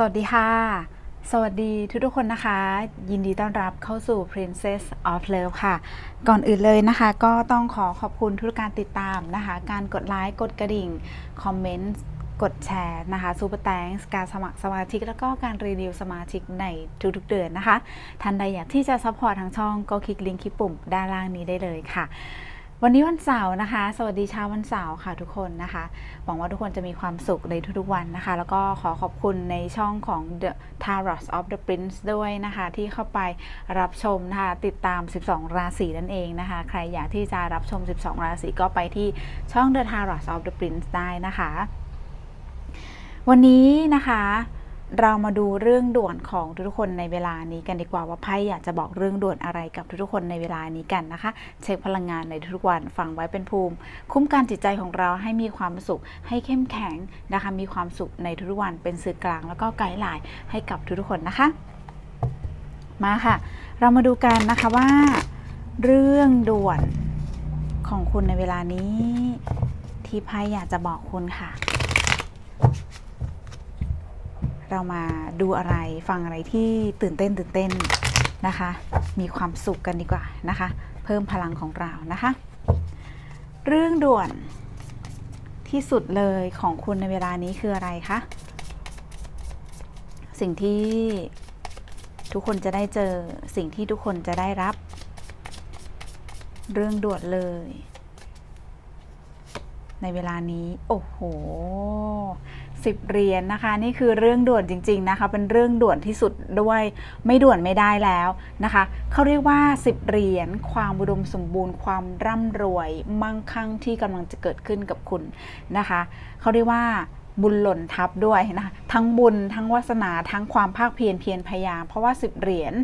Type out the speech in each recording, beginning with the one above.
สวัสดีค่ะ สวัสดีทุกทุกคนนะคะ ยินดีต้อนรับเข้าสู่ Princess of Love ค่ะ ก่อนอื่นเลยนะคะ ก็ต้องขอขอบคุณทุกการติดตามนะคะ การกดไลค์ กดกระดิ่ง คอมเมนต์กดแชร์นะคะซูเปอร์แตงการสมัครสมาชิก แล้วก็การรีวิวสมาชิกในทุกๆเดือนนะคะ ท่านใดอยากที่จะซัพพอร์ตทางช่องก็คลิกลิงก์ที่ปุ่มด้านล่างนี้ได้เลยค่ะ วันนี้วันเสาร์นะคะ สวัสดีเช้าวันเสาร์ค่ะทุกคนนะคะ หวังว่าทุกคนจะมีความสุขในทุกๆวันนะคะ แล้วก็ขอขอบคุณในช่องของ The Tarot of the Prince ด้วยนะคะ ที่เข้าไปรับชมนะคะ ติดตาม 12 ราศีนั่นเองนะคะ ใครอยากที่จะรับชม 12 ราศีก็ไปที่ช่อง The Tarot of the Prince ได้นะคะ วันนี้นะคะ เรามาดูเรื่องด่วนของทุกคนในเวลานี้กันดีกว่าว่าไพ่อยากจะบอกเรื่องด่วนอะไรกับทุกคนในเวลานี้กันนะคะ เช็คพลังงานในทุกวันฟังไว้เป็นภูมิ คุ้มกันจิตใจของเราให้มีความสุข ให้เข้มแข็งนะคะมีความสุขในทุกวันเป็นสื่อกลาง แล้วก็ไกด์ไลน์ให้กับทุกคนนะคะ มาค่ะ เรามาดูกันนะคะว่า เรื่องด่วนของคุณในเวลานี้ ที่ไพ่อยากจะบอกคุณค่ะ เรามาดูอะไรฟังอะไรที่ตื่นเต้นตื่นเต้นนะคะ มีความสุขกันดีกว่านะคะ เพิ่มพลังของเรานะคะ เรื่องด่วนที่สุดเลยของคุณในเวลานี้คืออะไรคะ สิ่งที่ทุกคนจะได้เจอสิ่งที่ทุกคนจะได้รับ เรื่องด่วนเลย ในเวลานี้ โอ้โห สิบเหรียญนะคะ นี่คือเรื่องด่วนจริง ๆนะคะ เป็นเรื่องด่วนที่สุดด้วยไม่ด่วนไม่ได้แล้วนะคะเขาเรียกว่าสิบเหรียญความอุดมสมบูรณ์ความร่ำรวยมั่งคั่งที่กำลังจะเกิดขึ้นกับคุณนะคะเขาเรียกว่าบุญหล่นทับด้วยนะคะทั้งบุญทั้งวาสนาทั้งความภาคเพียรเพียรพยายามเพราะว่าสิบเหรียญ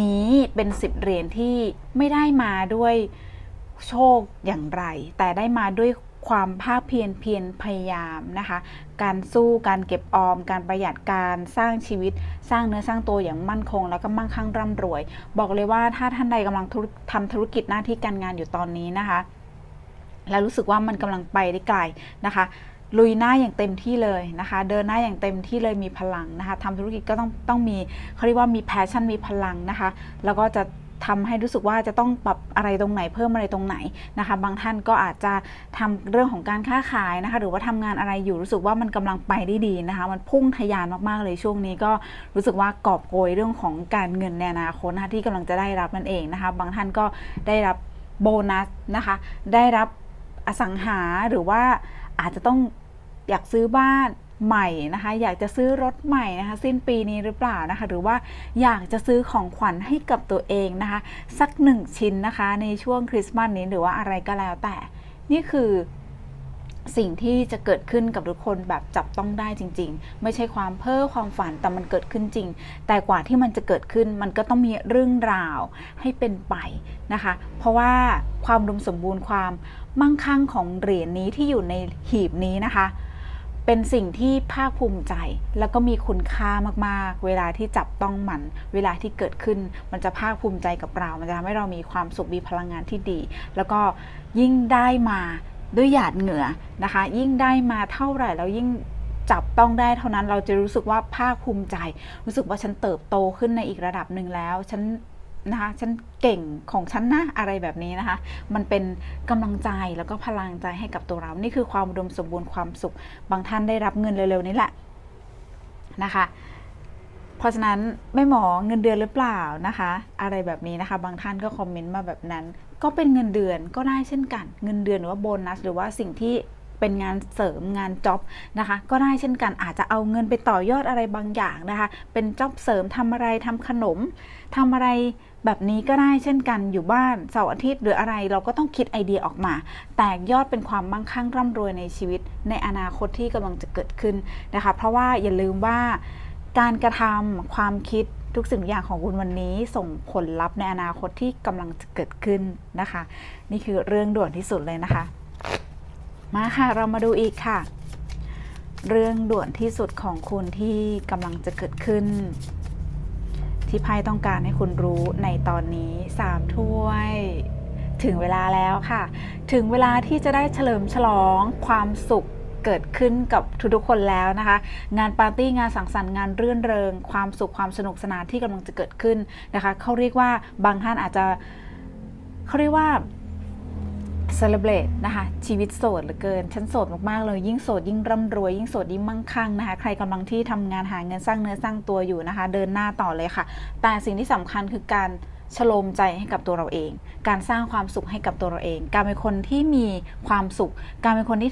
นี้เป็นสิบเหรียญที่ไม่ได้มาด้วยโชคอย่างไร แต่ได้มาด้วยความภาคเพียรเพียรพยายามนะคะ การสู้การเก็บออม การประหยัดการสร้างชีวิต สร้างเนื้อสร้างตัวอย่างมั่นคง แล้วก็มั่งคั่งร่ำรวย บอกเลยว่าถ้าท่านใดกำลังทำธุรกิจหน้าที่การงานอยู่ตอนนี้นะคะ แล้วรู้สึกว่ามันกำลังไปได้ไกลนะคะลุยหน้าอย่างเต็มที่เลยนะคะ เดินหน้าอย่างเต็มที่เลยมีพลังนะคะทำธุรกิจก็ต้องต้องมีเขาเรียกว่ามีแพชชั่นมีพลังนะคะ แล้วก็จะ ทำให้รู้สึกว่าจะต้องปรับอะไรตรงไหนเพิ่มอะไรตรงไหนนะคะ บางท่านก็อาจจะทำเรื่องของการค้าขายนะคะ หรือว่าทำงานอะไรอยู่รู้สึกว่ามันกำลังไปได้ดีนะคะ มันพุ่งทะยานมากๆเลยช่วงนี้ก็รู้สึกว่ากอบโกยเรื่องของการเงินในอนาคตนะคะที่กำลังจะได้รับนั่นเองนะคะ บางท่านก็ได้รับโบนัสนะคะ ได้รับอสังหาหรือว่าอาจจะต้องอยากซื้อบ้าน ใหม่นะคะ อยากจะซื้อรถใหม่นะคะ สิ้นปีนี้หรือเปล่านะคะ หรือว่าอยากจะซื้อของขวัญให้กับตัวเองนะคะ สักหนึ่งชิ้นนะคะ ในช่วงคริสต์มาสนี้หรือว่าอะไรก็แล้วแต่ นี่คือสิ่งที่จะเกิดขึ้นกับทุกคนแบบจับต้องได้จริง ๆ ไม่ใช่ความเพ้อความฝันแต่มันเกิดขึ้นจริง แต่กว่าที่มันจะเกิดขึ้นมันก็ต้องมีเรื่องราวให้เป็นไปนะคะ เพราะว่าความอุมสมบูรณ์ความมั่งคั่งของเหรียญนี้ที่อยู่ในหีบนี้นะคะ เป็นสิ่งที่ภาคภูมิใจ แล้วก็มีคุณค่ามากๆ เวลาที่จับต้องมัน เวลาที่เกิดขึ้นมันจะภาคภูมิใจกับเรา มันจะทำให้เรามีความสุขมีพลังงานที่ดี แล้วก็ยิ่งได้มาด้วยหยาดเหงื่อนะคะ ยิ่งได้มาเท่าไหร่แล้วยิ่งจับต้องได้เท่านั้นเราจะรู้สึกว่าภาคภูมิใจ รู้สึกว่าฉันเติบโตขึ้นในอีกระดับหนึ่งแล้วฉัน นะคะฉันเก่งของฉันนะอะไรแบบนี้นะคะ มันเป็นกำลังใจแล้วก็พลังใจให้กับตัวเรา นี่คือความอุดมสมบูรณ์ความสุข บางท่านได้รับเงินเร็วๆนี้แหละนะคะเพราะฉะนั้นไม่หมอเงินเดือนหรือเปล่านะคะ อะไรแบบนี้นะคะ บางท่านก็คอมเมนต์มาแบบนั้น ก็เป็นเงินเดือนก็ได้เช่นกัน เงินเดือนหรือว่าโบนัส หรือว่าสิ่งที่ เป็นงานเสริมงานจ็อบนะคะ ก็ได้เช่นกันอาจจะเอาเงินไปต่อยอดอะไรบางอย่างนะคะ เป็นจ็อบเสริมทำอะไรทำขนมทำอะไรแบบนี้ก็ได้เช่นกันอยู่บ้านเสาร์อาทิตย์หรืออะไรเราก็ต้องคิดไอเดียออกมา แตกยอดเป็นความมั่งคั่งร่ำรวยในชีวิต ในอนาคตที่กำลังจะเกิดขึ้นนะคะ เพราะว่าอย่าลืมว่าการกระทำความคิดทุกสิ่งทุกอย่างของคุณวันนี้ส่งผลลัพธ์ในอนาคตที่กำลังจะเกิดขึ้นนะคะ นี่คือเรื่องด่วนที่สุดเลยนะคะ มาค่ะเรามาดูอีกค่ะ เรื่องด่วนที่สุดของคุณที่กำลังจะเกิดขึ้น ที่ไพ่ต้องการให้คุณรู้ในตอนนี้สามถ้วยถึงเวลาแล้วค่ะ ถึงเวลาที่จะได้เฉลิมฉลองความสุขเกิดขึ้นกับทุกๆคนแล้วนะคะ งานปาร์ตี้งานสังสรรค์งานรื่นเริง ความสุขความสนุกสนานที่กำลังจะเกิดขึ้นนะคะเขาเรียกว่าบางท่านอาจจะเขาเรียกว่า celebrate นะคะชีวิตโสดเหลือเกิน ฉันโสดมากๆเลย ยิ่งโสดยิ่งร่ำรวย ยิ่งโสดยิ่งมั่งคั่งนะคะ ใครกำลังที่ทำงานหาเงินสร้างเนื้อสร้างตัวอยู่นะคะ เดินหน้าต่อเลยค่ะ แต่สิ่งที่สำคัญคือการชโลมใจให้กับตัวเราเอง การสร้างความสุขให้กับตัวเราเอง การเป็นคนที่มีความสุข การเป็นคนที่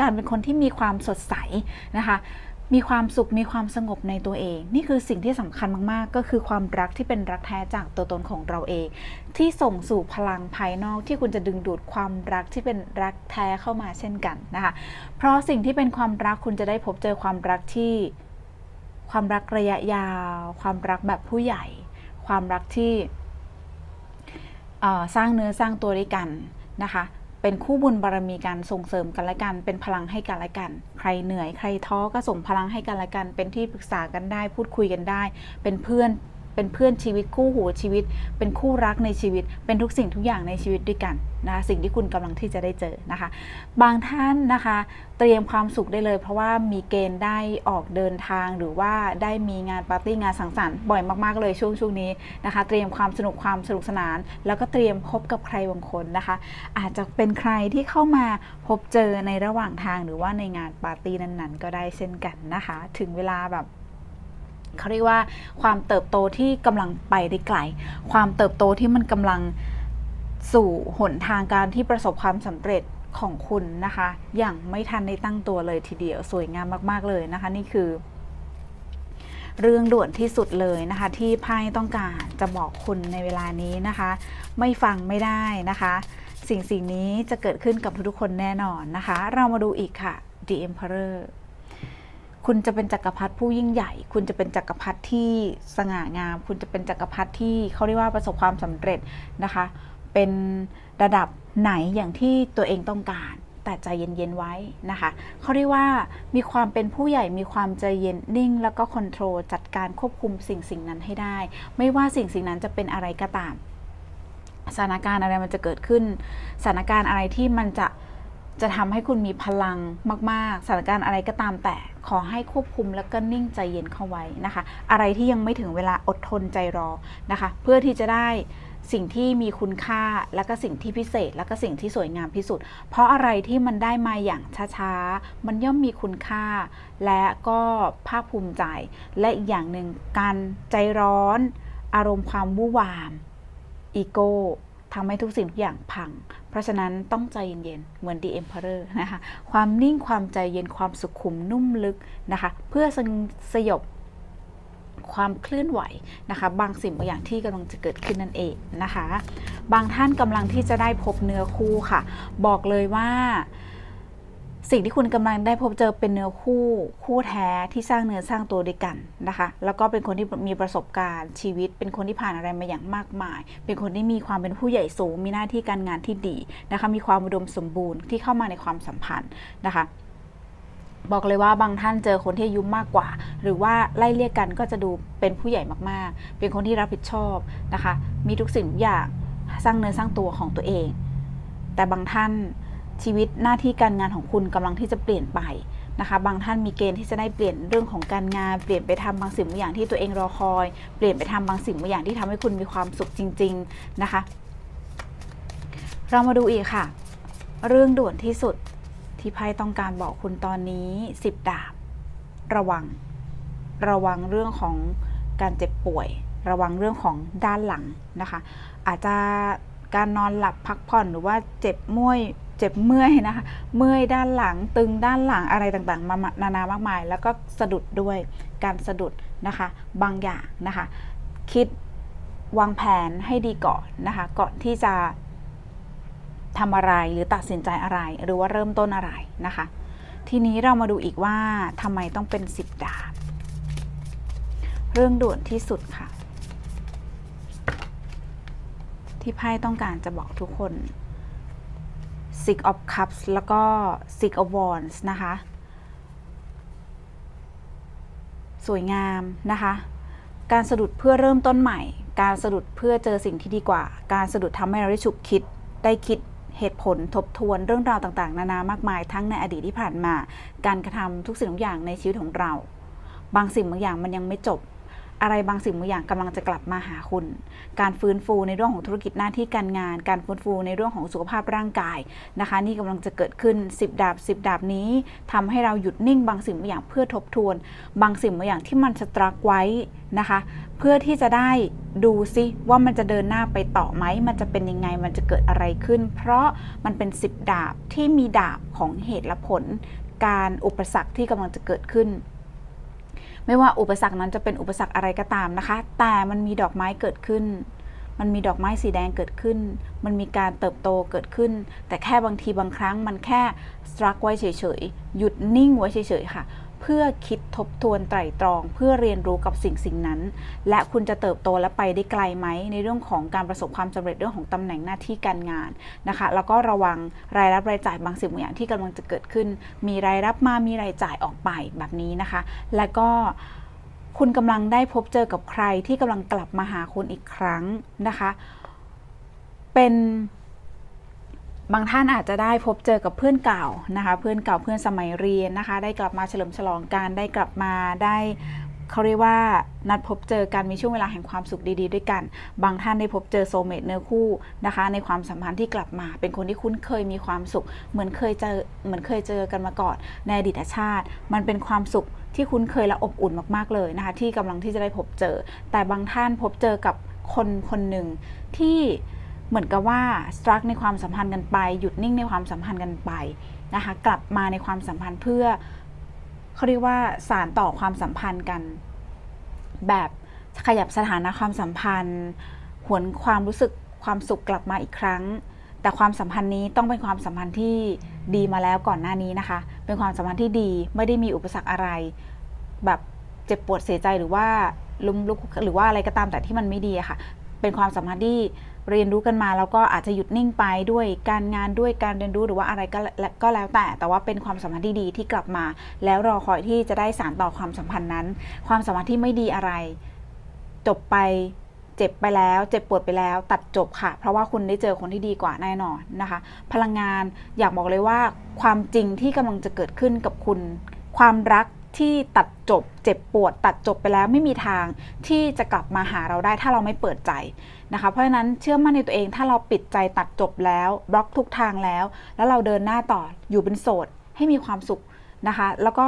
การเป็นคนที่มีความสดใสนะคะ มีความสุขมีความสงบในตัวเอง นี่คือสิ่งที่สำคัญมากๆ ก็คือความรักที่เป็นรักแท้จากตัวตนของเราเอง ที่ส่งสู่พลังภายนอกที่คุณจะดึงดูดความรักที่เป็นรักแท้เข้ามาเช่นกันนะคะเพราะสิ่งที่เป็นความรักคุณจะได้พบเจอความรักที่ ความรักระยะยาว ความรักแบบผู้ใหญ่ ความรักที่สร้างเนื้อสร้างตัวด้วยกันนะคะ เป็นคู่บุญบารมีการส่งเสริมกันและกัน เป็นพลังให้กันและกัน ใครเหนื่อยใครท้อก็ส่งพลังให้กันและกัน เป็นที่ปรึกษากันได้ พูดคุยกันได้ เป็นเพื่อน เป็นเพื่อนชีวิตคู่หูชีวิต เป็นคู่รักในชีวิต เป็นทุกสิ่งทุกอย่างในชีวิตด้วยกันนะคะสิ่งที่คุณกำลังที่จะได้เจอนะคะ บางท่านนะคะ เตรียมความสุขได้เลย เพราะว่ามีเกณฑ์ได้ออกเดินทางหรือว่าได้มีงานปาร์ตี้งานสังสรรค์บ่อยมากๆเลยช่วงช่วงนี้นะคะ เตรียมความสนุกความสนุกสนาน แล้วก็เตรียมพบกับใครบางคนนะคะ อาจจะเป็นใครที่เข้ามาพบเจอในระหว่างทางหรือว่าในงานปาร์ตี้นั้นๆ ก็ได้เช่นกันนะคะ ถึงเวลาแบบ เขาเรียกว่าความเติบโตที่กำลังไปได้ไกล ความเติบโตที่มันกำลังสู่หนทางการที่ประสบความสำเร็จของคุณนะคะ อย่างไม่ทันได้ตั้งตัวเลยทีเดียวสวยงามมาก ๆ เลยนะคะ นี่คือ เรื่องด่วนที่สุดเลยนะคะ ที่ไพ่ต้องการจะบอกคุณในเวลานี้นะคะ ไม่ฟังไม่ได้นะคะ สิ่งสิ่งนี้จะเกิดขึ้นกับทุกๆคนแน่นอนนะคะ เรามาดูอีกค่ะ The Emperor คุณจะเป็นจักรพรรดิผู้ยิ่งใหญ่ คุณจะเป็นจักรพรรดิที่สง่างาม คุณจะเป็นจักรพรรดิที่เขาเรียกว่าประสบความสำเร็จนะคะ เป็นระดับไหนอย่างที่ตัวเองต้องการ แต่ใจเย็นๆไว้นะคะเขาเรียกว่ามีความเป็นผู้ใหญ่มีความใจเย็นนิ่ง แล้วก็คอนโทรลจัดการควบคุมสิ่งสิ่งนั้นให้ได้ ไม่ว่าสิ่งสิ่งนั้นจะเป็นอะไรก็ตามสถานการณ์อะไรมันจะเกิดขึ้น สถานการณ์อะไรที่มันจะ จะทำให้คุณมีพลังมาก ๆสถานการณ์อะไรก็ตามแต่ขอให้ควบคุมแล้วก็นิ่งใจเย็นเข้าไว้นะคะ อะไรที่ยังไม่ถึงเวลาอดทนใจรอนะคะ เพื่อที่จะได้สิ่งที่มีคุณค่าแล้วก็สิ่งที่พิเศษ แล้วก็สิ่งที่สวยงามที่สุด เพราะอะไรที่มันได้มาอย่างช้าๆ มันย่อมมีคุณค่า และก็ภาคภูมิใจ และอีกอย่างหนึ่งการใจร้อน อารมณ์ความวู่วาม อีโก้ ทำให้ทุกสิ่งทุกอย่างพัง เพราะฉะนั้นต้องใจเย็นๆ เหมือน The Emperor นะคะ ความนิ่งความใจเย็นความสุขุมนุ่มลึกนะคะ เพื่อสสยบความเคลื่อนไหวนะคะ บางสิ่งบางอย่างที่กำลังจะเกิดขึ้นนั่นเองนะคะ บางท่านกำลังที่จะได้พบเนื้อคู่ค่ะ บอกเลยว่า สิ่งที่คุณกำลังได้พบเจอเป็นเนื้อคู่คู่แท้ที่สร้างเนื้อสร้างตัวด้วยกันนะคะ แล้วก็เป็นคนที่มีประสบการณ์ชีวิต เป็นคนที่ผ่านอะไรมาอย่างมากมาย เป็นคนที่มีความเป็นผู้ใหญ่สูง มีหน้าที่การงานที่ดีนะคะ มีความอุดมสมบูรณ์ที่เข้ามาในความสัมพันธ์นะคะบอกเลยว่าบางท่านเจอคนที่อายุมากกว่า หรือว่าไล่เรียกกันก็จะดูเป็นผู้ใหญ่มากๆ เป็นคนที่รับผิดชอบนะคะ มีทุกสิ่งทุกอย่างสร้างเนื้อสร้างตัวของตัวเอง แต่บางท่าน ชีวิตหน้าที่การงานของคุณกำลังที่จะเปลี่ยนไปนะคะ บางท่านมีเกณฑ์ที่จะได้เปลี่ยนเรื่องของการงาน เปลี่ยนไปทำบางสิ่งบางอย่างที่ตัวเองรอคอย เปลี่ยนไปทำบางสิ่งบางอย่างที่ทำให้คุณมีความสุขจริง ๆนะคะ เรามาดูอีกค่ะ เรื่องด่วนที่สุดที่ไพ่ต้องการบอกคุณตอนนี้สิบดาบ ระวัง ระวังเรื่องของการเจ็บป่วย ระวังเรื่องของด้านหลังนะคะ อาจจะการนอนหลับพักผ่อนหรือว่าเจ็บเมื่อย เจ็บเมื่อยนะคะ เมื่อยด้านหลังตึงด้านหลังอะไรต่างๆ มานานามากมาย แล้วก็สะดุดด้วยการสะดุดนะคะ บางอย่างนะคะ คิดวางแผนให้ดีก่อนนะคะ ก่อนที่จะทำอะไรหรือตัดสินใจอะไร หรือว่าเริ่มต้นอะไรนะคะ ทีนี้เรามาดูอีกว่าทำไมต้องเป็นสิบดาบ เรื่องด่วนที่สุดค่ะ ที่ไพ่ต้องการจะบอกทุกคน Six of Cups แล้วก็ Six of Wands นะคะ สวยงามนะคะ การสะดุดเพื่อเริ่มต้นใหม่ การสะดุดเพื่อเจอสิ่งที่ดีกว่า การสะดุดทำให้เราได้ฉุกคิด ได้คิดเหตุผลทบทวนเรื่องราวต่างๆ นานามากมายทั้งในอดีตที่ผ่านมา การกระทำทุกสิ่งทุกอย่างในชีวิตของเรา บางสิ่งบางอย่างมันยังไม่จบ อะไรบางสิ่งบางอย่างกำลังจะกลับมาหาคุณ การฟื้นฟูในเรื่องของธุรกิจหน้าที่การงาน การฟื้นฟูในเรื่องของสุขภาพร่างกายนะคะ นี่กำลังจะเกิดขึ้น 10 ดาบ 10 ดาบนี้ทำให้เราหยุดนิ่งบางสิ่งบางอย่างเพื่อทบทวน บางสิ่งบางอย่างที่มันสตรักไว้นะคะ เพื่อที่จะได้ดูซิว่ามันจะเดินหน้าไปต่อไหม มันจะเป็นยังไง มันจะเกิดอะไรขึ้น เพราะมันเป็น 10 ดาบที่มีดาบของเหตุและผล การอุปสรรคที่กำลังจะเกิดขึ้น ไม่ว่าอุปสรรคนั้นจะเป็นอุปสรรคอะไรก็ตามนะคะ แต่มันมีดอกไม้เกิดขึ้น มันมีดอกไม้สีแดงเกิดขึ้น มันมีการเติบโตเกิดขึ้น แต่แค่บางทีบางครั้งมันแค่สตรักไว้เฉยๆ หยุดนิ่งไว้เฉยๆค่ะ พื่อคิดทบทวนไตร่ตรอง เพื่อเรียนรู้กับสิ่งสิ่งนั้น และคุณจะเติบโตและไปได้ไกลไหมในเรื่องของการประสบความสำเร็จเรื่องของตำแหน่งหน้าที่การงานนะคะ แล้วก็ระวังรายรับรายจ่ายบางสิ่งบางอย่างที่กำลังจะเกิดขึ้น มีรายรับมามีรายจ่ายออกไปแบบนี้นะคะ และก็คุณกำลังได้พบเจอกับใครที่กำลังกลับมาหาคุณอีกครั้งนะคะ เป็น บางท่านอาจจะได้พบเจอกับเพื่อนเก่านะคะ เพื่อนเก่าเพื่อนสมัยเรียนนะคะ ได้กลับมาเฉลิมฉลองกันได้กลับมาได้เขาเรียกว่านัดพบเจอกันมีช่วงเวลาแห่งความสุขดีๆ ด้วยกัน บางท่านได้พบเจอโซเมตเนื้อคู่นะคะ ในความสัมพันธ์ที่กลับมา เป็นคนที่คุ้นเคยมีความสุข เหมือนเคยเจอเหมือนเคยเจอกันมาก่อนในอดีตชาติ มันเป็นความสุขที่คุ้นเคยและอบอุ่นมากๆเลยนะคะ ที่กำลังที่จะได้พบเจอ แต่บางท่านพบเจอกับคนคนหนึ่งที่ เหมือนกับว่าสตรักในความสัมพันธ์กันไป หยุดนิ่งในความสัมพันธ์กันไปนะคะกลับมาในความสัมพันธ์เพื่อเขาเรียกว่าสารต่อความสัมพันธ์กัน แบบขยับสถานะความสัมพันธ์ หวนความรู้สึกความสุขกลับมาอีกครั้ง แต่ความสัมพันธ์นี้ต้องเป็นความสัมพันธ์ที่ดีมาแล้วก่อนหน้านี้นะคะ เป็นความสัมพันธ์ที่ดีไม่ได้มีอุปสรรคอะไร แบบเจ็บปวดเสียใจหรือว่าลุมลุกหรือว่าอะไรก็ตามแต่ที่มันไม่ดีอะค่ะ เป็นความสัมพันธ์ที่ เรียนรู้กันมาแล้วก็อาจจะหยุดนิ่งไปด้วยการงานด้วยการเรียนรู้หรือว่าอะไรก็แล้วก็แล้วแต่ แต่ว่าเป็นความสัมพันธ์ที่ดีที่กลับมา แล้วรอคอยที่จะได้สานต่อความสัมพันธ์นั้น ความสัมพันธ์ที่ไม่ดีอะไร จบไปเจ็บไปแล้วเจ็บปวดไปแล้ว ตัดจบค่ะ เพราะว่าคุณได้เจอคนที่ดีกว่าแน่นอนนะคะ พลังงานอยากบอกเลยว่า ความจริงที่กำลังจะเกิดขึ้นกับคุณ ความรักที่ตัดจบ เจ็บปวด ตัดจบไปแล้วไม่มีทางที่จะกลับมาหาเราได้ถ้าเราไม่เปิดใจ นะคะเพราะฉะนั้นเชื่อมั่นในตัวเอง ถ้าเราปิดใจตัดจบแล้วบล็อกทุกทางแล้ว แล้วเราเดินหน้าต่ออยู่เป็นโสดให้มีความสุขนะคะ แล้วก็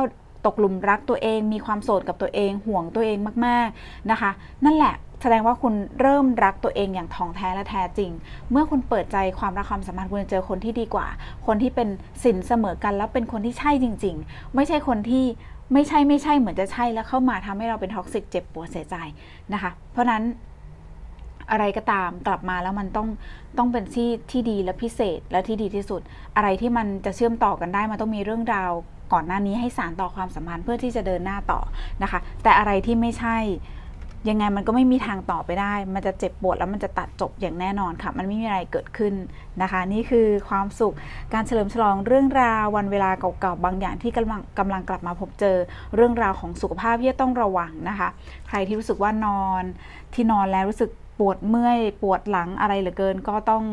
ตกหลุมรักตัวเองมีความโสดกับตัวเองห่วงตัวเองมากๆนะคะ นั่นแหละแสดงว่าคุณเริ่มรักตัวเองอย่างท่องแท้และแท้จริง เมื่อคุณเปิดใจความรักความสัมพันธ์คุณจะเจอคนที่ดีกว่า คนที่เป็นสินเสมอกันแล้วเป็นคนที่ใช่จริง ๆ ไม่ใช่คนที่ไม่ใช่ไม่ใช่เหมือนจะใช่แล้วเข้ามาทำให้เราเป็นท็อกซิกเจ็บปวดเสียใจนะคะ เพราะนั้น อะไรก็ตามกลับมาแล้วมันต้องต้องเป็นที่ที่ดีและพิเศษและที่ดีที่สุด อะไรที่มันจะเชื่อมต่อกันได้มันต้องมีเรื่องราวก่อนหน้านี้ให้สารต่อความสัมพันธ์เพื่อที่จะเดินหน้าต่อนะคะ แต่อะไรที่ไม่ใช่ยังไงมันก็ไม่มีทางต่อไปได้ มันจะเจ็บปวดแล้วมันจะตัดจบอย่างแน่นอนค่ะ มันไม่มีอะไรเกิดขึ้นนะคะ นี่คือความสุข การเฉลิมฉลองเรื่องราววันเวลาเก่าๆบางอย่างที่กำลังกำลังกลับมาพบเจอเรื่องราวของสุขภาพที่ต้องระวังนะคะ ใครที่รู้สึกว่านอนที่นอนแล้วรู้สึก ปวดเมื่อยปวดหลังอะไรเหลือเกิน ก็ต้อง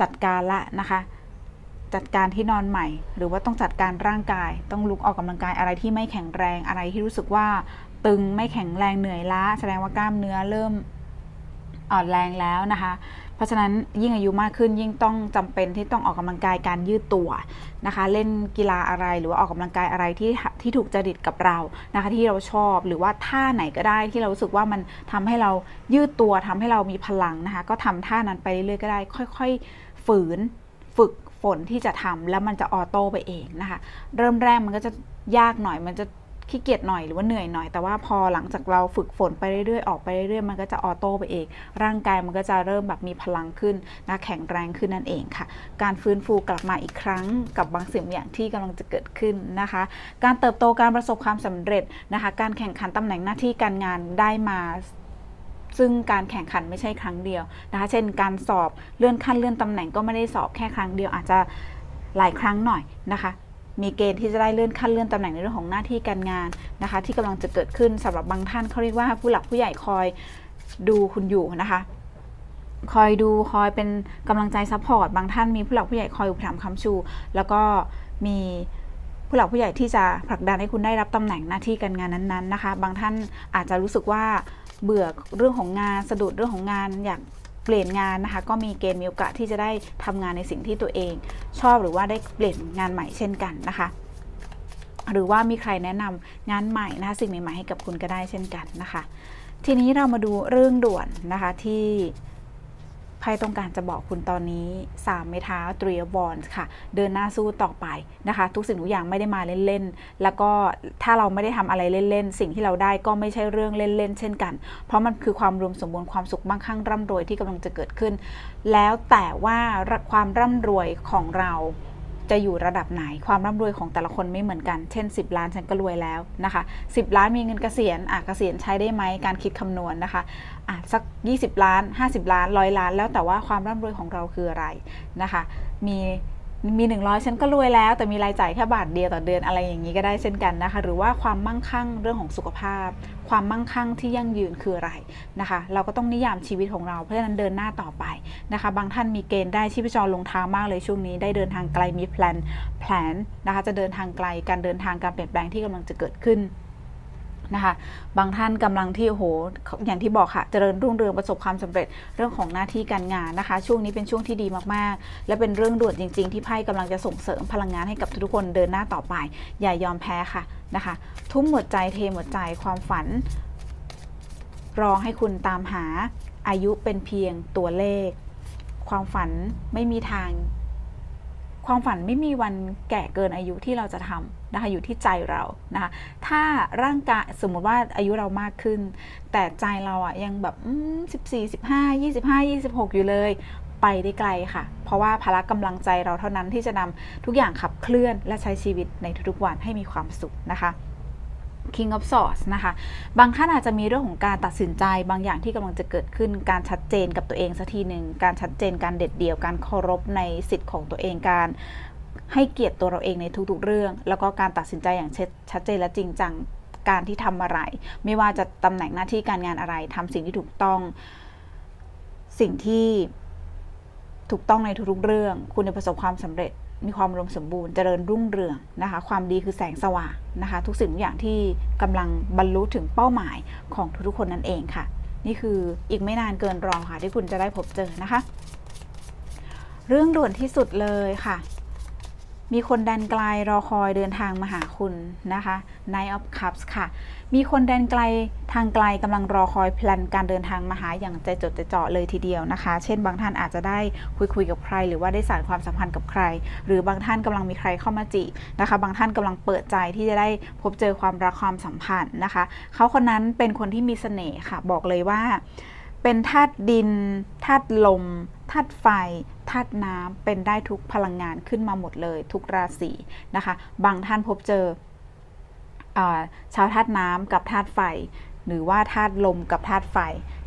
จัดการละนะคะ จัดการที่นอนใหม่ หรือว่าต้องจัดการร่างกาย ต้องลุกออกกำลังกายอะไรที่ไม่แข็งแรงอะไรที่รู้สึกว่าตึงไม่แข็งแรงเหนื่อยล้า แสดงว่ากล้ามเนื้อเริ่มอ่อนแรงแล้วนะคะ เพราะฉะนั้นยิ่งอายุมากขึ้นยิ่งต้องจำเป็นที่ต้องออกกำลังกายการยืดตัวนะคะ เล่นกีฬาอะไรหรือว่าออกกำลังกายอะไรที่ที่ถูกจริตกับเรานะคะที่เราชอบหรือว่าท่าไหนก็ได้ที่เรารู้สึกว่ามันทำให้เรายืดตัวทำให้เรามีพลังนะคะ ก็ทำท่านั้นไปเรื่อยๆก็ได้ ค่อย ๆ ฝืนฝึกฝนที่จะทำแล้วมันจะออโต้ไปเองนะคะ เริ่มแรกมันก็จะยากหน่อยมันจะ ขี้เกียจหน่อยหรือว่าเหนื่อยหน่อย แต่ว่าพอหลังจากเราฝึกฝนไปเรื่อยๆ ออกไปเรื่อยๆ มันก็จะออโต้ไปเอง ร่างกายมันก็จะเริ่มแบบมีพลังขึ้นนะแข็งแรงขึ้นนั่นเองค่ะ การฟื้นฟูกลับมาอีกครั้งกับบางสิ่งอย่างที่กำลังจะเกิดขึ้นนะคะ การเติบโตการประสบความสำเร็จนะคะ การแข่งขันตำแหน่งหน้าที่การงานได้มาซึ่งการแข่งขันไม่ใช่ครั้งเดียวนะคะ เช่น การสอบเลื่อนขั้นเลื่อนตำแหน่งก็ไม่ได้สอบแค่ครั้งเดียวอาจจะหลายครั้งหน่อยนะคะ มีเกณฑ์ที่จะได้เลื่อนขั้นเลื่อนตำแหน่งในเรื่องของหน้าที่การงานนะคะ ที่กำลังจะเกิดขึ้นสำหรับบางท่านเขาเรียกว่าผู้หลักผู้ใหญ่คอยดูคุณอยู่นะคะคอยดูคอยเป็นกำลังใจซัพพอร์ตบางท่านมีผู้หลักผู้ใหญ่คอยอุปถัมภ์ค้ำชู แล้วก็มีผู้หลักผู้ใหญ่ที่จะผลักดันให้คุณได้รับตำแหน่งหน้าที่การงานนั้นๆนะคะ บางท่านอาจจะรู้สึกว่าเบื่อเรื่องของงานสะดุดเรื่องของงานอยาก เปลี่ยนงานนะคะก็มีเกณฑ์มีโอกาสที่จะได้ทำงานในสิ่งที่ตัวเอง ชอบหรือว่าได้เปลี่ยนงานใหม่เช่นกันนะคะหรือว่ามีใครแนะนำงานใหม่นะคะสิ่งใหม่ๆให้กับคุณก็ได้เช่นกันนะคะ ทีนี้เรามาดูเรื่องด่วนนะคะที่ ไพ่ต้องการจะบอกคุณตอนนี้ 3 เมทาตรีบอลค่ะ เดินหน้าสู้ต่อไปนะคะ ทุกสิ่งทุกอย่างไม่ได้มาเล่นๆ แล้วก็ถ้าเราไม่ได้ทำอะไรเล่นๆ สิ่งที่เราได้ก็ไม่ใช่เรื่องเล่นๆ เช่นกัน เพราะมันคือความรวมสมบูรณ์ความสุขมั่งคั่งร่ำรวยที่กำลังจะเกิดขึ้น แล้วแต่ว่าความร่ำรวยของเรา จะอยู่ระดับไหนความร่ำรวยของแต่ละคนไม่เหมือนกัน เช่น 10 ล้านฉันก็รวยแล้วนะคะ 10 ล้านมีเงินเกษียณอะเกษียณใช้ได้ไหมการคิดคำนวณนะคะอะสัก 20 ล้าน 50 ล้านร้อยล้าน แล้วแต่ว่าความร่ำรวยของเราคืออะไรนะคะ มี มี 100 ฉันก็รวยแล้ว แต่มีรายจ่ายแค่บาทเดียวต่อเดือนอะไรอย่างนี้ก็ได้เช่นกันนะคะ หรือว่าความมั่งคั่งเรื่องของสุขภาพ ความมั่งคั่งที่ยั่งยืนคืออะไรนะคะ เราก็ต้องนิยามชีวิตของเราเพราะฉะนั้นเดินหน้าต่อไปนะคะ บางท่านมีเกณฑ์ได้ชีพจรลงทางมากเลยช่วงนี้ได้เดินทางไกลมีแพลนแผนนะคะจะเดินทางไกลการเดินทางการเปลี่ยนแปลงที่กำลังจะเกิดขึ้น นะคะ บางท่านกำลังที่โอ้โหอย่างที่บอกค่ะ เจริญรุ่งเรืองประสบความสำเร็จเรื่องของหน้าที่การงานนะคะ ช่วงนี้เป็นช่วงที่ดีมากๆ และเป็นเรื่องด่วนจริง ๆ ที่ไพ่กำลังจะส่งเสริมพลังงานให้กับทุกคนเดินหน้าต่อไป อย่ายอมแพ้ค่ะนะคะ ทุ่มหมดใจเทหมดใจความฝัน รอให้คุณตามหาอายุเป็นเพียงตัวเลข ความฝันไม่มีทาง ความฝันไม่มีวันแก่เกินอายุที่เราจะทำ นะคะอยู่ที่ใจเรานะคะถ้าร่างกายสมมุติว่าอายุเรามากขึ้น แต่ใจเราอะยังแบบสิบสี่สิบห้ายี่สิบห้ายี่สิบหกอยู่เลยไปได้ไกลค่ะ เพราะว่าพละกำลังใจเราเท่านั้นที่จะนำทุกอย่างขับเคลื่อนและใช้ชีวิตในทุกๆวันให้มีความสุขนะคะ King of Swords นะคะ บางท่านอาจจะมีเรื่องของการตัดสินใจบางอย่างที่กำลังจะเกิดขึ้น การชัดเจนกับตัวเองสักทีหนึ่ง การชัดเจนการเด็ดเดี่ยว การเคารพในสิทธิ์ของตัวเอง การ ให้เกียรติตัวเราเองในทุกๆเรื่อง แล้วก็การตัดสินใจอย่างชัดเจนและจริงจังการที่ทำอะไร ไม่ว่าจะตำแหน่งหน้าที่การงานอะไรทำสิ่งที่ถูกต้อง สิ่งที่ถูกต้องในทุกๆเรื่อง คุณจะประสบความสำเร็จมีความรวมสมบูรณ์เจริญรุ่งเรืองนะคะ ความดีคือแสงสว่างนะคะ ทุกสิ่งทุกอย่างที่กำลังบรรลุถึงเป้าหมายของทุกๆคนนั่นเองค่ะ นี่คืออีกไม่นานเกินรอค่ะที่คุณจะได้พบเจอนะคะ เรื่องด่วนที่สุดเลยค่ะ มีคนแดนไกลรอคอยเดินทางมาหาคุณนะคะ Night of Cups ค่ะ มีคนแดนไกลทางไกลกำลังรอคอยแพลนการเดินทางมาหาอย่างใจจดใจจ่อเลยทีเดียวนะคะ เช่นบางท่านอาจจะได้คุยคุยกับใคร หรือว่าได้สานความสัมพันธ์กับใคร หรือบางท่านกำลังมีใครเข้ามาจีบนะคะ บางท่านกำลังเปิดใจที่จะได้พบเจอความรักความสัมพันธ์นะคะ เขาคนนั้นเป็นคนที่มีเสน่ห์ค่ะ บอกเลยว่า เป็นธาตุดินธาตุลมธาตุไฟ ธาตุน้ำเป็นได้ทุกพลังงานขึ้นมาหมดเลย ทุกราศีนะคะ บางท่านพบเจอชาวธาตุน้ำกับธาตุไฟ หรือว่าธาตุลมกับธาตุไฟ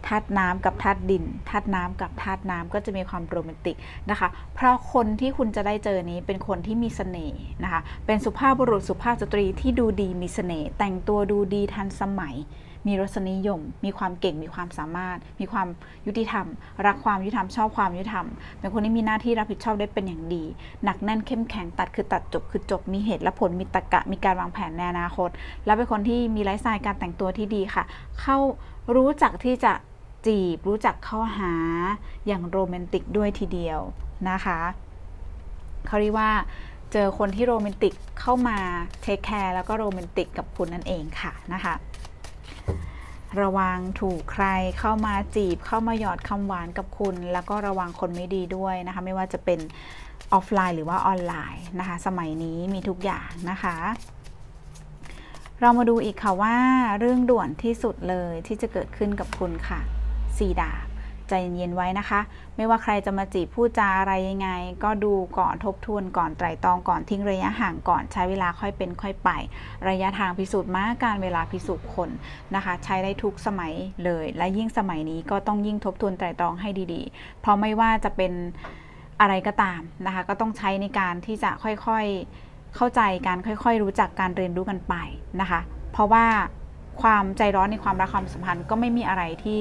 ธาตุน้ำกับธาตุดินธาตุน้ำกับธาตุน้ำก็จะมีความโรแมนติกนะคะ เพราะคนที่คุณจะได้เจอนี้เป็นคนที่มีเสน่ห์นะคะ เป็นสุภาพบุรุษสุภาพสตรีที่ดูดีมีเสน่ห์แต่งตัวดูดีทันสมัย มีรสนิยม มีความเก่ง มีความสามารถ มีความยุติธรรม รักความยุติธรรม ชอบความยุติธรรม เป็นคนที่มีหน้าที่รับผิดชอบได้เป็นอย่างดี หนักแน่นเข้มแข็ง ตัดคือตัดจบคือจบ มีเหตุและผล มีตรรกะ มีการวางแผนในอนาคต และเป็นคนที่มีไลฟ์สไตล์การแต่งตัวที่ดีค่ะ เข้ารู้จักที่จะจีบ รู้จักเข้าหา อย่างโรแมนติกด้วยทีเดียวนะคะเขาเรียกว่าเจอคนที่โรแมนติกเข้ามาเทคแคร์แล้วก็โรแมนติกกับคุณนั่นเองค่ะนะคะ ระวังถูกใครเข้ามาจีบเข้ามาหยอดคำหวานกับคุณ แล้วก็ระวังคนไม่ดีด้วยนะคะ ไม่ว่าจะเป็นออฟไลน์หรือว่าออนไลน์นะคะ สมัยนี้มีทุกอย่างนะคะ เรามาดูอีกค่ะว่าเรื่องด่วนที่สุดเลยที่จะเกิดขึ้นกับคุณค่ะสีดาบ ใจเย็นๆไว้นะคะ ไม่ว่าใครจะมาจีบพูดจาอะไรยังไง ก็ดูก่อนทบทวนก่อนไตรตรองก่อนทิ้งระยะห่างก่อนใช้เวลาค่อยเป็นค่อยไป ระยะทางพิสูจน์มาการเวลาพิสูจน์คนนะคะ ใช้ได้ทุกสมัยเลย และยิ่งสมัยนี้ก็ต้องยิ่งทบทวนไตรตรองให้ดีๆ เพราะไม่ว่าจะเป็นอะไรก็ตามนะคะ ก็ต้องใช้ในการที่จะค่อยๆเข้าใจการค่อยๆ รู้จักการเรียนรู้กันไปนะคะ เพราะว่าความใจร้อนในความรักความสัมพันธ์ก็ไม่มีอะไรที่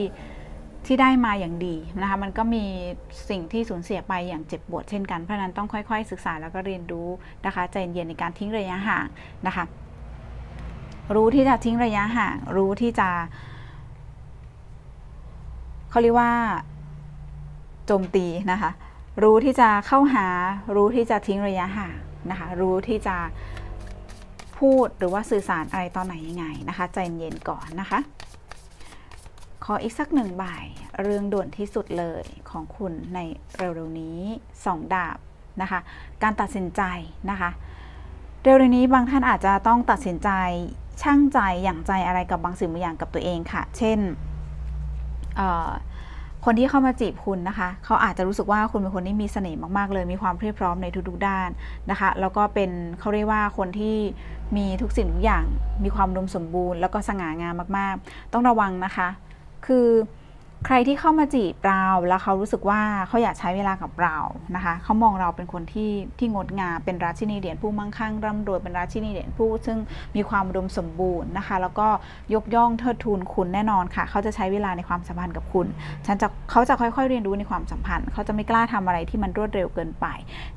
ที่ได้มาอย่างดีนะคะมันก็มีสิ่งที่สูญเสียไปอย่างเจ็บปวดเช่นกัน เพราะนั้นต้องค่อยๆ ศึกษาแล้วก็เรียนรู้นะคะใจเย็นๆในการทิ้งระยะห่างนะคะ รู้ที่จะทิ้งระยะห่าง รู้ที่จะเขาเรียกว่าโจมตีนะคะ รู้ที่จะเข้าหา รู้ที่จะทิ้งระยะห่างนะคะ รู้ที่จะพูดหรือว่าสื่อสารอะไรตอนไหนยังไงนะคะ ใจเย็นก่อนนะคะ ออีกสักหนึ่งบ่าย เรื่องด่วนที่สุดเลยของคุณในเร็วๆนี้สองดาบนะคะ การตัดสินใจนะคะ เร็วๆนี้บางท่านอาจจะต้องตัดสินใจช่างใจอย่างใจอะไรกับบางสิ่งบางอย่างกับตัวเองค่ะ เช่นคนที่เข้ามาจีบคุณนะคะ เขาอาจจะรู้สึกว่าคุณเป็นคนที่มีเสน่ห์มากๆเลย มีความเพรียบพร้อมในทุกๆด้านนะคะ แล้วก็เป็นเขาเรียกว่าคนที่มีทุกสิ่งทุกอย่าง มีความอุมสมบูรณ์ แล้วก็สง่างามมากๆ ต้องระวังนะคะ คือใครที่เข้ามาจีบเราแล้วเขารู้สึกว่าเขาอยากใช้เวลากับเรานะคะเขามองเราเป็นคนที่ที่งดงามเป็นราชินีเหรียญผู้มั่งคั่งร่ำรวยเป็นราชินีเหรียญผู้ ซึ่งมีความอุดมสมบูรณ์นะคะ แล้วก็ยกย่องเทิดทูนคุณแน่นอนค่ะ เขาจะใช้เวลาในความสัมพันธ์กับคุณ ฉันจะเขาจะค่อยๆเรียนรู้ในความสัมพันธ์ เขาจะไม่กล้าทำอะไรที่มันรวดเร็วเกินไป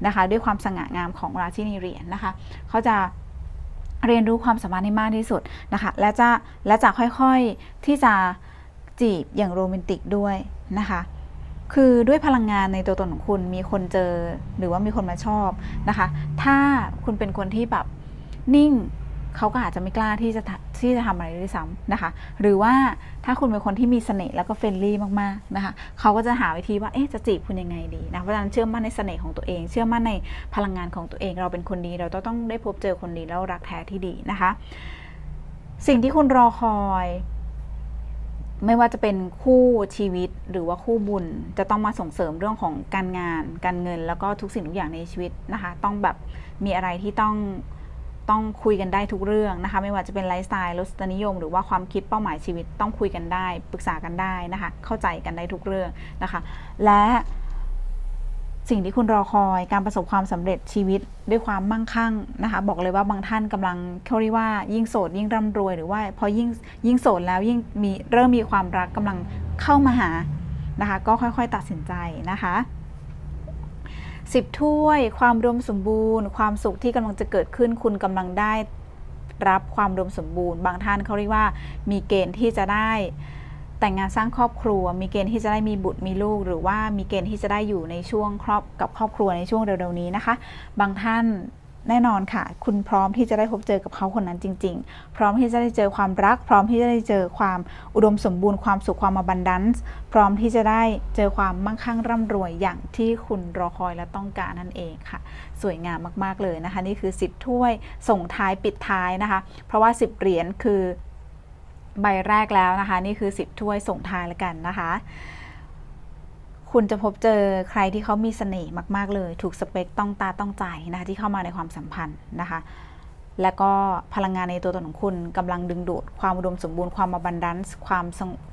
นะคะ ด้วยความสง่างามของราชินีเหรียญนะคะ เขาจะเรียนรู้ความสัมพันธ์ให้มากที่สุดนะคะ และจะและจะค่อยๆที่จะ จีบอย่างโรแมนติกด้วยนะคะ คือด้วยพลังงานในตัวตนของคุณมีคนเจอหรือว่ามีคนมาชอบนะคะ ถ้าคุณเป็นคนที่แบบนิ่งเขาก็อาจจะไม่กล้าที่จะทำที่จะทำอะไรด้วยซ้ำนะคะ หรือว่าถ้าคุณเป็นคนที่มีเสน่ห์แล้วก็เฟรนลี่มากๆนะคะเขาก็จะหาวิธีว่าเอ๊ะจะจีบคุณยังไงดีนะเพราะฉะนั้นเชื่อมั่นในเสน่ห์ของตัวเอง เชื่อมั่นในพลังงานของตัวเอง เราเป็นคนดีเราต้องได้พบเจอคนดีแล้วรักแท้ที่ดีนะคะ สิ่งที่คุณรอคอย ไม่ว่าจะเป็นคู่ชีวิตหรือว่าคู่บุญ จะต้องมาส่งเสริมเรื่องของการงาน การเงิน แล้วก็ทุกสิ่งทุกอย่างในชีวิตนะคะ ต้องแบบมีอะไรที่ต้องต้องคุยกันได้ทุกเรื่องนะคะ ไม่ว่าจะเป็นไลฟ์สไตล์รสนิยม หรือว่าความคิดเป้าหมายชีวิตต้องคุยกันได้ ปรึกษากันได้นะคะ เข้าใจกันได้ทุกเรื่องนะคะ และ สิ่งที่คุณรอคอยการประสบความสำเร็จชีวิตด้วยความมั่งคั่งนะคะ บอกเลยว่าบางท่านกำลังเขาเรียกว่ายิ่งโสดยิ่งร่ำรวยหรือว่าพอยิ่งยิ่งโสดแล้วยิ่งมีเริ่มมีความรักกำลังเข้ามาหานะคะ ก็ค่อยๆตัดสินใจนะคะสิบถ้วยความรวมสมบูรณ์ ความสุขที่กำลังจะเกิดขึ้นคุณกำลังได้รับความรวมสมบูรณ์ บางท่านเขาเรียกว่ามีเกณฑ์ที่จะได้ แต่งงานสร้างครอบครัว มีเกณฑ์ที่จะได้มีบุตรมีลูก หรือว่ามีเกณฑ์ที่จะได้อยู่ในช่วงครอบกับครอบครัวในช่วงเร็วๆนี้นะคะ บางท่านแน่นอนค่ะ คุณพร้อมที่จะได้พบเจอกับเขาคนนั้นจริง ๆ พร้อมที่จะได้เจอความรัก พร้อมที่จะได้เจอความอุดมสมบูรณ์ความสุขความอบันดันซ์พร้อมที่จะได้เจอความมั่งคั่งร่ำรวยอย่างที่คุณรอคอยและต้องการนั่นเองค่ะ สวยงามมากๆเลยนะคะ นี่คือ 10 ถ้วยส่งท้ายปิดท้ายนะคะ เพราะว่า 10 เหรียญคือ ใบแรกแล้วนะคะ นี่คือ 10 ถ้วยส่งท้ายแล้วกันนะคะ คุณจะพบเจอใครที่เขามีเสน่ห์มาก ๆ เลย ถูกสเปคต้องตาต้องใจนะคะที่เข้ามาในความสัมพันธ์นะคะ และก็พลังงานในตัวตนของคุณกำลังดึงดูดความอุดมสมบูรณ์ความอบันดันซ์ความ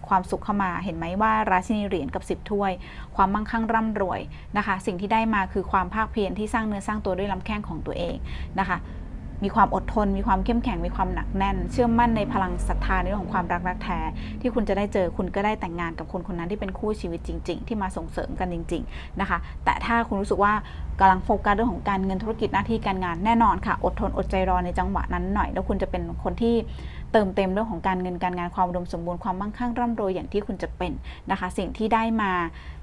ความสุขเข้ามาเห็นไหมว่าราชินีเหรียญกับ 10 ถ้วย ความมั่งคั่งร่ำรวยนะคะ สิ่งที่ได้มาคือความภาคเพียรที่สร้างเนื้อสร้างตัวด้วยลำแข้งของตัวเองนะคะ มีความอดทน มีความเข้มแข็ง มีความหนักแน่น เชื่อมั่นในพลังศรัทธาในเรื่องของความรักรักแท้ ที่คุณจะได้เจอคุณก็ได้แต่งงานกับคนคนนั้นที่เป็นคู่ชีวิตจริง ๆ ที่มาส่งเสริมกันจริง ๆนะคะ แต่ถ้าคุณรู้สึกว่ากำลังโฟกัสเรื่องของการเงินธุรกิจหน้าที่การงานแน่นอนค่ะ อดทนอดใจรอในจังหวะนั้นหน่อย แล้วคุณจะเป็นคนที่เติมเต็มเรื่องของการเงินการงานความอุดมสมบูรณ์ความมั่งคั่งร่ำรวยอย่างที่คุณจะเป็นนะคะ สิ่งที่ได้มา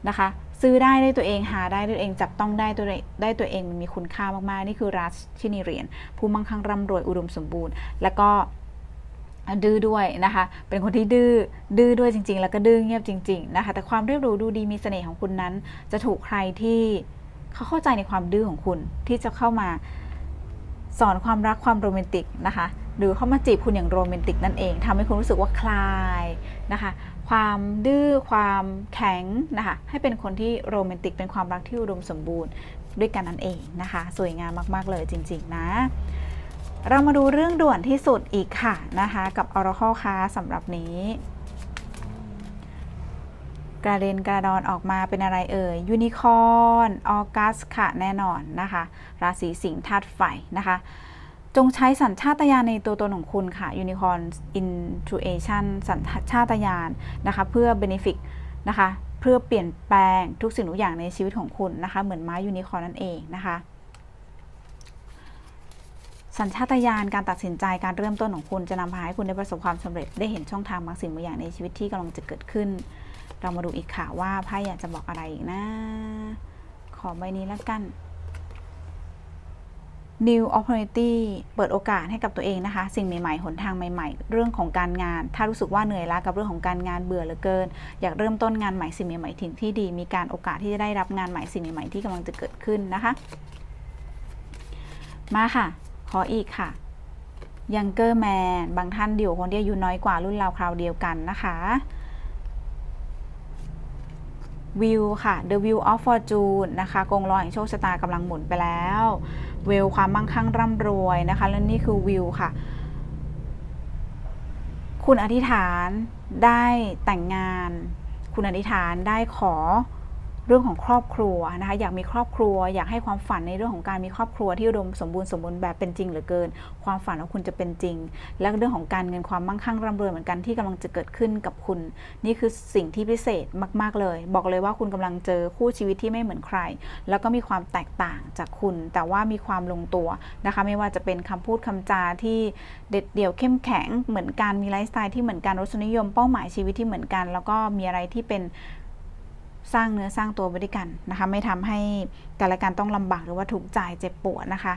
นะคะ ซื้อได้ด้วยตัวเองหาได้ด้วยตัวเองจับต้องได้ตัวได้ตัวเองมันมีคุณค่ามากๆ นี่คือราชินีเหรียญผู้มั่งคั่งร่ำรวยอุดมสมบูรณ์ แล้วก็ดื้อด้วยนะคะ เป็นคนที่ดื้อ ดื้อด้วยจริง ๆ แล้วก็ดื้อเงียบจริง ๆ นะคะ แต่ความเรียบรู้ดูดีมีเสน่ห์ของคุณนั้น จะถูกใครที่เขาเข้าใจในความดื้อของคุณที่จะเข้ามาสอนความรักความโรแมนติกนะคะ หรือเข้ามาจีบคุณอย่างโรแมนติกนั่นเองทำให้คุณรู้สึกว่าคลายนะคะ ความดื้อความแข็งนะคะให้เป็นคนที่โรแมนติกเป็นความรักที่อุดมสมบูรณ์ด้วยกันนั่นเองนะคะ สวยงามมากๆเลยจริง ๆ นะ เรามาดูเรื่องด่วนที่สุดอีกค่ะนะคะ กับ Oracle ค่ะสำหรับนี้กระเด็นกระดอนออกมาเป็นอะไรเอ่ยยูนิคอร์นออกัสค่ะแน่นอนนะคะ ราศีสิงห์ธาตุไฟนะคะ จงใช้สัญชาตญาณในตัวตนของคุณค่ะ Unicorn Intuition สัญชาตญาณนะคะ เพื่อ benefit นะคะ เพื่อเปลี่ยนแปลงทุกสิ่งทุกอย่างในชีวิตของคุณนะคะ เหมือนม้ายูนิคอร์นนั่นเองนะคะ สัญชาตญาณการตัดสินใจการเริ่มต้นของคุณจะนำพาให้คุณได้ประสบความสำเร็จได้เห็นช่องทางบางสิ่งบางอย่างในชีวิตที่กำลังจะเกิดขึ้น เรามาดูอีกค่ะว่าไพ่อยากจะบอกอะไรอีกนะ ขอใบนี้แล้วกัน New opportunity เปิดโอกาสให้กับตัวเองนะคะ สิ่งใหม่ๆ หนทางใหม่ๆ เรื่องของการงาน ถ้ารู้สึกว่าเหนื่อยล้ากับเรื่องของการงานเบื่อเหลือเกิน อยากเริ่มต้นงานใหม่สิ่งใหม่ๆทิ้งที่ดี มีการโอกาสที่จะได้รับงานใหม่สิ่งใหม่ๆที่กำลังจะเกิดขึ้นนะคะ มาค่ะ ขออีกค่ะ Younger Man บางท่านอยู่คนที่อายุน้อยกว่ารุ่นราวคราวเดียวกันนะคะวิวค่ะ The Wheel of Fortune นะคะกงล้อแห่งโชคชะตากำลังหมุนไปแล้ว เวลความมั่งคั่งร่ำรวยนะคะ และนี่คือวิวค่ะ คุณอธิษฐานได้แต่งงาน คุณอธิษฐานได้ขอ เรื่องของครอบครัวนะคะอยากมีครอบครัว อยากให้ความฝันในเรื่องของการมีครอบครัวที่อุดมสมบูรณ์สมบูรณ์แบบเป็นจริงเหลือเกิน ความฝันของคุณจะเป็นจริง และเรื่องของการเงินความมั่งคั่งร่ำรวยเหมือนกันที่กำลังจะเกิดขึ้นกับคุณ นี่คือสิ่งที่พิเศษมาก ๆเลย บอกเลยว่าคุณกำลังเจอคู่ชีวิตที่ไม่เหมือนใคร แล้วก็มีความแตกต่างจากคุณ แต่ว่ามีความลงตัวนะคะไม่ว่าจะเป็นคำพูดคำจาที่เด็ดเดี่ยวเข้มแข็งเหมือนกันมีไลฟ์สไตล์ที่เหมือนกันรสนิยมเป้าหมายชีวิตที่เหมือนกัน แล้วก็มีอะไรที่เป็น สร้างเนื้อสร้างตัวไปด้วยกันนะคะไม่ทำให้กันและกันต้องลำบากหรือว่าทุกข์ใจเจ็บปวดนะคะ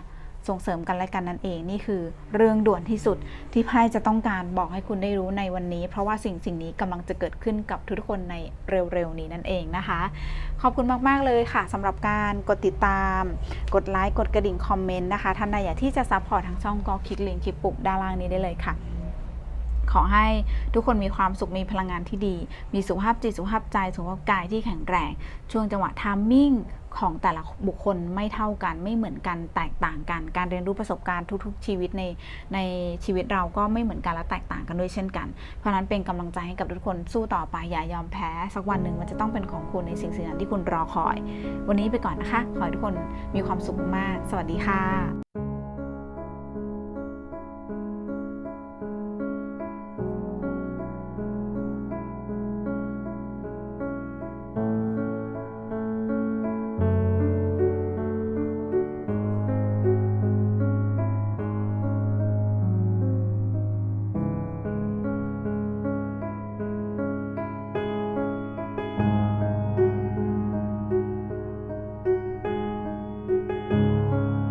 ส่งเสริมกันและกันนั่นเองนี่คือเรื่องด่วนที่สุดที่ไพ่จะต้องการบอกให้คุณได้รู้ในวันนี้ เพราะว่าสิ่งสิ่งนี้กำลังจะเกิดขึ้นกับทุกคนในเร็วๆนี้นั่นเองนะคะ ขอบคุณมากๆเลยค่ะสำหรับการกดติดตาม กดไลค์กดกระดิ่งคอมเมนต์นะคะท่านใดอยากที่จะซัพพอร์ตทางช่องก็คลิกลิงก์คลิปปุ่มด้านล่างนี้ได้เลยค่ะ ขอให้ทุกคนมีความสุขมีพลังงานที่ดี มีสุขภาพจิตสุขภาพใจสุขภาพกายที่แข็งแรง ช่วงจังหวะทามมิ่งของแต่ละบุคคลไม่เท่ากันไม่เหมือนกันแตกต่างกัน การเรียนรู้ประสบการณ์ทุก ๆ ชีวิตในในชีวิตเราก็ไม่เหมือนกันและแตกต่างกันด้วยเช่นกัน เพราะนั้นเป็นกำลังใจให้กับทุกคนสู้ต่อไปอย่ายอมแพ้ สักวันหนึ่งมันจะต้องเป็นของคุณในสิ่งสิ่งนั้นที่คุณรอคอย วันนี้ไปก่อนนะคะ ขอให้ทุกคนมีความสุขมาก สวัสดีค่ะ